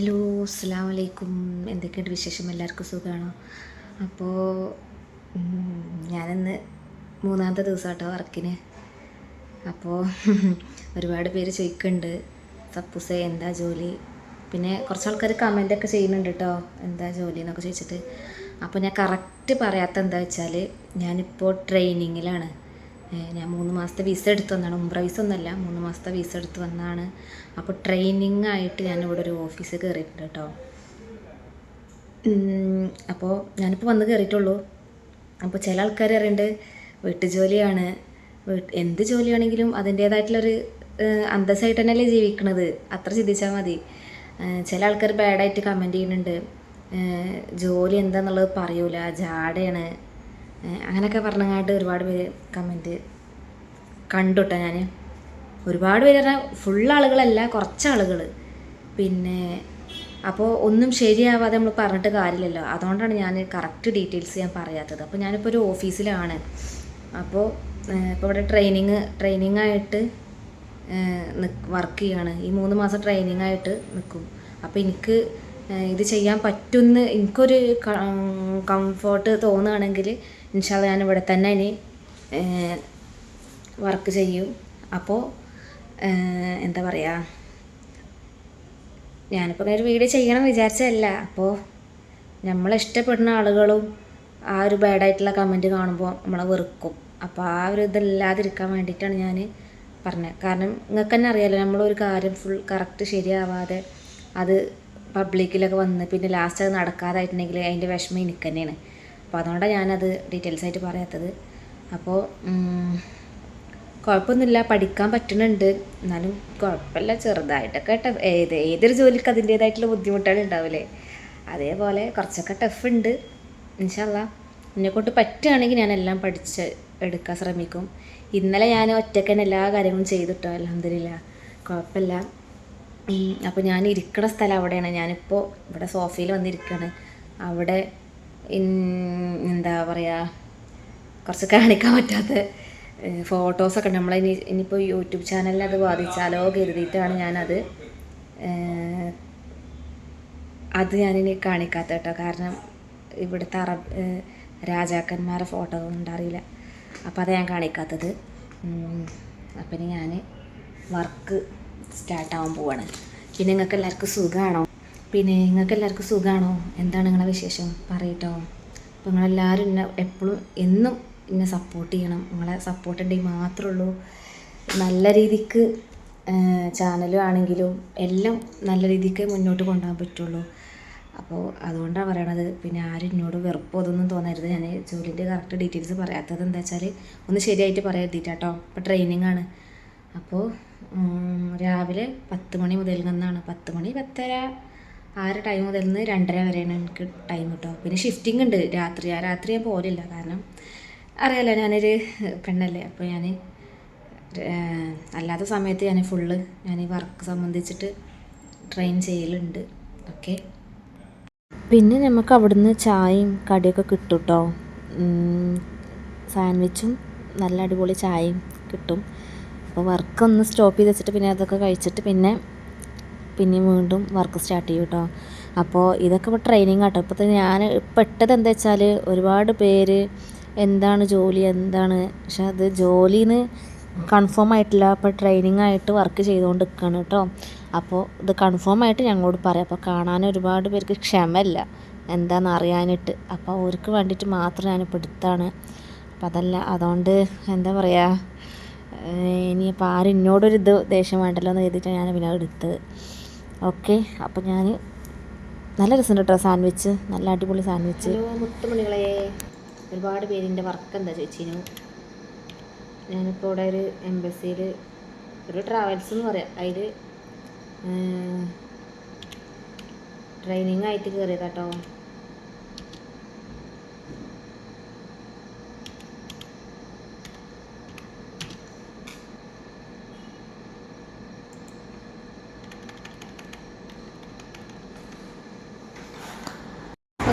Hello അസ്സാം വലൈക്കും എന്തൊക്കെയുണ്ട് വിശേഷം? എല്ലാവർക്കും സുഖമാണോ അപ്പോൾ ഞാനിന്ന് മൂന്നാമത്തെ ദിവസം കേട്ടോ വർക്കിന്. അപ്പോൾ ഒരുപാട് പേര് ചോദിക്കുന്നുണ്ട് സപ്പൂസേ എന്താ ജോലി? പിന്നെ കുറച്ച് ആൾക്കാർ കമന്റൊക്കെ ചെയ്യുന്നുണ്ട് കേട്ടോ എന്താ ജോലി എന്നൊക്കെ ചോദിച്ചിട്ട്. അപ്പോൾ ഞാൻ കറക്റ്റ് പറയാത്ത എന്താ വെച്ചാൽ ഞാനിപ്പോൾ ട്രെയിനിങ്ങിലാണ് ഞാൻ മൂന്ന് മാസത്തെ വിസ എടുത്ത് വന്നാണ്. ഉംറ വിസ ഒന്നല്ല മൂന്ന് മാസത്തെ വിസ എടുത്ത് വന്നാണ്. അപ്പോൾ ട്രെയിനിങ് ആയിട്ട് ഞാൻ ഇവിടെ ഒരു ഓഫീസിൽ കയറിയിട്ടുണ്ട് കേട്ടോ അപ്പോൾ ഞാനിപ്പോൾ വന്ന് കയറിയിട്ടുള്ളൂ. അപ്പോൾ ചില ആൾക്കാർ അറിയുന്നുണ്ട് വീട്ടുജോലിയാണ് വീട്ട് എന്ത് ജോലിയാണെങ്കിലും അതിന്റേതായിട്ടുള്ളൊരു അന്തസ്സായിട്ട് തന്നെയല്ലേ ജീവിക്കണത്. അത്ര ചിന്തിച്ചാൽ മതി. ചില ആൾക്കാർ ബാഡായിട്ട് കമന്റ് ചെയ്യുന്നുണ്ട്. ജോലി എന്താണെന്നുള്ളത് പറയൂല. ജാടയാണ്. അങ്ങനെയൊക്കെ പറഞ്ഞങ്ങാട്ട് ഒരുപാട് പേര് കമന്റ് കണ്ടുട്ടോ ഞാൻ ഒരുപാട് പേര് പറഞ്ഞാൽ ഫുൾ ആളുകളല്ല കുറച്ച് ആളുകൾ പിന്നെ അപ്പോൾ ഒന്നും ശരിയാവാതെ നമ്മൾ പറഞ്ഞിട്ട് കാര്യമില്ലല്ലോ. അതുകൊണ്ടാണ് ഞാൻ കറക്റ്റ് ഡീറ്റെയിൽസ് ഞാൻ പറയാത്തത്. അപ്പോൾ ഞാനിപ്പോൾ ഒരു ഓഫീസിലാണ് അപ്പോൾ ഇപ്പോൾ ഇവിടെ ട്രെയിനിങ് ട്രെയിനിങ് ആയിട്ട് വർക്ക് ചെയ്യാണ്. ഈ മൂന്ന് മാസം ട്രെയിനിങ് ആയിട്ട് നിൽക്കും അപ്പോൾ എനിക്ക് ഇത് ചെയ്യാൻ പറ്റുമെന്ന് എനിക്കൊരു കംഫോർട്ട് തോന്നുകയാണെങ്കിൽ ഇൻഷാല്ല ഞാൻ ഇവിടെ തന്നെ ഇനി വർക്ക് ചെയ്യും. അപ്പോൾ എന്താ പറയുക ഞാനിപ്പോൾ ഒരു വീഡിയോ ചെയ്യണം വിചാരിച്ചതല്ല. അപ്പോൾ നമ്മളെ ഇഷ്ടപ്പെടുന്ന ആളുകളും ആ ഒരു ബാഡായിട്ടുള്ള കമന്റ് കാണുമ്പോൾ നമ്മളെ വെറുക്കും. അപ്പോൾ ആ ഒരു ഇതില്ലാതിരിക്കാൻ വേണ്ടിയിട്ടാണ് ഞാൻ പറഞ്ഞത്. കാരണം നിങ്ങൾക്ക് തന്നെ അറിയാലോ നമ്മളൊരു കാര്യം ഫുൾ കറക്റ്റ് ശരിയാവാതെ അത് പബ്ലിക്കിലൊക്കെ വന്ന് പിന്നെ ലാസ്റ്റ് അത് നടക്കാതായിട്ടുണ്ടെങ്കിൽ അതിന്റെ വിഷമം എനിക്ക് തന്നെയാണ്. അപ്പോൾ അതുകൊണ്ടാണ് ഞാനത് ഡീറ്റെയിൽസ് ആയിട്ട് പറയാത്തത്. അപ്പോൾ കുഴപ്പമൊന്നുമില്ല പഠിക്കാൻ പറ്റുന്നുണ്ട് എന്നാലും കുഴപ്പമില്ല ചെറുതായിട്ടൊക്കെ ടഫ് ഏത് ഏതൊരു ജോലിക്ക് അതിന്റേതായിട്ടുള്ള ബുദ്ധിമുട്ടുകൾ ഉണ്ടാവില്ലേ അതേപോലെ കുറച്ചൊക്കെ ടഫ് ഉണ്ട്. ഇൻഷല്ല എന്നെക്കൊണ്ട് പറ്റുകയാണെങ്കിൽ ഞാൻ എല്ലാം പഠിച്ച് എടുക്കാൻ ശ്രമിക്കും. ഇന്നലെ ഞാൻ ഒറ്റയ്ക്ക് തന്നെ എല്ലാ കാര്യങ്ങളും ചെയ്തിട്ടോ അലഹമില്ല കുഴപ്പമില്ല അപ്പോൾ ഞാൻ ഇരിക്കുന്ന സ്ഥലം അവിടെയാണ്. ഞാനിപ്പോൾ ഇവിടെ സോഫയിൽ വന്നിരിക്കുകയാണ് അവിടെ എന്താ പറയുക കുറച്ച് കാണിക്കാൻ പറ്റാത്ത ഫോട്ടോസൊക്കെ നമ്മൾ ഇനി ഇനിയിപ്പോൾ യൂട്യൂബ് ചാനലിൽ അത് ബാധിച്ചാലോ കരുതിയിട്ടാണ് ഞാനത്. അത് ഞാനിനി കാണിക്കാത്ത കേട്ടോ. കാരണം ഇവിടുത്തെ അറബ് രാജാക്കന്മാരുടെ രാജാക്കന്മാരെ ഫോട്ടോ ഉണ്ടാറിയില്ല അപ്പോൾ അത് ഞാൻ കാണിക്കാത്തത്. അപ്പം ഇനി ഞാൻ വർക്ക് സ്റ്റാർട്ടാവാൻ പോവാണ്. പിന്നെ നിങ്ങൾക്ക് എല്ലാവർക്കും സുഖമാണോ പിന്നെ നിങ്ങൾക്ക് എല്ലാവർക്കും സുഖമാണോ എന്താണ് നിങ്ങളുടെ വിശേഷം? പറയട്ടോ. അപ്പോൾ നിങ്ങളെല്ലാവരും എന്നെ എപ്പോഴും എന്നും എന്നെ സപ്പോർട്ട് ചെയ്യണം. നിങ്ങളെ സപ്പോർട്ട് ഉണ്ടെങ്കിൽ മാത്രമേ ഉള്ളൂ. നല്ല രീതിക്ക് ചാനലും ആണെങ്കിലും എല്ലാം നല്ല രീതിക്ക് മുന്നോട്ട് കൊണ്ടുപോകാൻ പറ്റുള്ളൂ. അപ്പോൾ അതുകൊണ്ടാണ് പറയണത്. പിന്നെ ആരും എന്നോട് വെറുപ്പോ അതൊന്നും തോന്നരുത്. ഞാൻ ജോലിന്റെ കറക്റ്റ് ഡീറ്റെയിൽസ് പറയാത്തത് എന്താ വെച്ചാൽ ഒന്ന് ശരിയായിട്ട് പറയാൻ കേട്ടോ ഇപ്പോൾ ട്രെയിനിങ് ആണ്. അപ്പോൾ രാവിലെ പത്ത് മണി മുതൽ നിന്നാണ്. പത്ത് മണി പത്തര ആ ഒരു ടൈം മുതൽ നിന്ന് രണ്ടര വരെയാണ് എനിക്ക് ടൈം കിട്ടുക പിന്നെ ഷിഫ്റ്റിംഗ് ഉണ്ട്. രാത്രി ആ രാത്രി ഞാൻ പോലില്ല കാരണം അറിയാലോ ഞാനൊരു പെണ്ണല്ലേ. അപ്പോൾ ഞാൻ അല്ലാത്ത സമയത്ത് ഞാൻ ഫുള്ള് ഞാൻ ഈ വർക്ക് സംബന്ധിച്ചിട്ട് ട്രെയിൻ ചെയ്യലുണ്ട്. ഓക്കെ? പിന്നെ നമുക്ക് അവിടുന്ന് ചായയും കടിയൊക്കെ കിട്ടും കേട്ടോ സാൻഡ്വിച്ചും നല്ല അടിപൊളി ചായയും കിട്ടും. അപ്പോൾ വർക്കൊന്ന് സ്റ്റോപ്പ് ചെയ്ത് വെച്ചിട്ട് പിന്നെ അതൊക്കെ കഴിച്ചിട്ട് പിന്നെ പിന്നെയും വീണ്ടും വർക്ക് സ്റ്റാർട്ട് ചെയ്യും കേട്ടോ അപ്പോൾ ഇതൊക്കെ ഇപ്പോൾ ട്രെയിനിങ് ആട്ടോ. ഇപ്പോൾ ഞാൻ പെട്ടത് എന്താ വെച്ചാൽ ഒരുപാട് പേര് എന്താണ് ജോലി എന്താണ്? പക്ഷെ അത് ജോലിന്ന് കൺഫേം ആയിട്ടില്ല. അപ്പോൾ ട്രെയിനിങ് ആയിട്ട് വർക്ക് ചെയ്തുകൊണ്ട് നിൽക്കുകയാണ് കേട്ടോ അപ്പോൾ ഇത് കൺഫേം ആയിട്ട് ഞങ്ങളോട് പറയാം. അപ്പോൾ കാണാൻ ഒരുപാട് പേർക്ക് ക്ഷമയില്ല. എന്താണെന്ന് അറിയാനിട്ട്. അപ്പോൾ അവർക്ക് വേണ്ടിയിട്ട് മാത്രം ഞാനിപ്പോൾ എടുത്താണ്. അപ്പോൾ അതല്ല അതുകൊണ്ട് എന്താ പറയുക ഇനിയിപ്പോൾ ആരും എന്നോടൊരു ഇത് ദേഷ്യം വേണ്ടല്ലോ എന്ന് കരുതിയിട്ടാണ് ഞാൻ പിന്നെ എടുത്തത്. ഓക്കെ അപ്പം ഞാൻ നല്ല രസമുണ്ട് കേട്ടോ സാൻഡ്വിച്ച് നല്ല അടിപൊളി സാൻഡ്വിച്ച്. മുത്തുമണികളെ. ഒരുപാട് പേരിന്റെ വർക്ക് എന്താ ചേച്ചിനു? ഞാനിപ്പോൾ ഇവിടെ ഒരു എംബസിയിൽ ഒരു ട്രാവൽസ് എന്ന് പറയാം. അതിൽ ട്രെയിനിങ് ആയിട്ട് കയറിയതാട്ടോ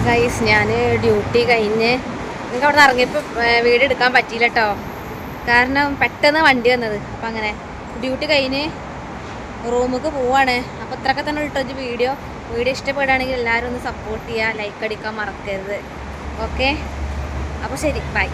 ഗൈസ് ഞാൻ ഡ്യൂട്ടി കഴിഞ്ഞ് നിങ്ങൾക്ക് അവിടെ നിന്ന് ഇറങ്ങിയപ്പോൾ വീട് എടുക്കാൻ പറ്റിയില്ല കേട്ടോ കാരണം പെട്ടെന്ന് വണ്ടി വന്നത്. അപ്പം അങ്ങനെ ഡ്യൂട്ടി കഴിഞ്ഞ് റൂമിലേക്ക് പോവാണ്. അപ്പോൾ ഇത്രയൊക്കെ തന്നെ ഇട്ടൊരു വീഡിയോ വീഡിയോ ഇഷ്ടപ്പെടുകയാണെങ്കിൽ എല്ലാവരും ഒന്ന് സപ്പോർട്ട് ചെയ്യുക ലൈക്ക് അടിക്കാൻ മറക്കരുത്. ഓക്കെ അപ്പോൾ ശരി. ബൈ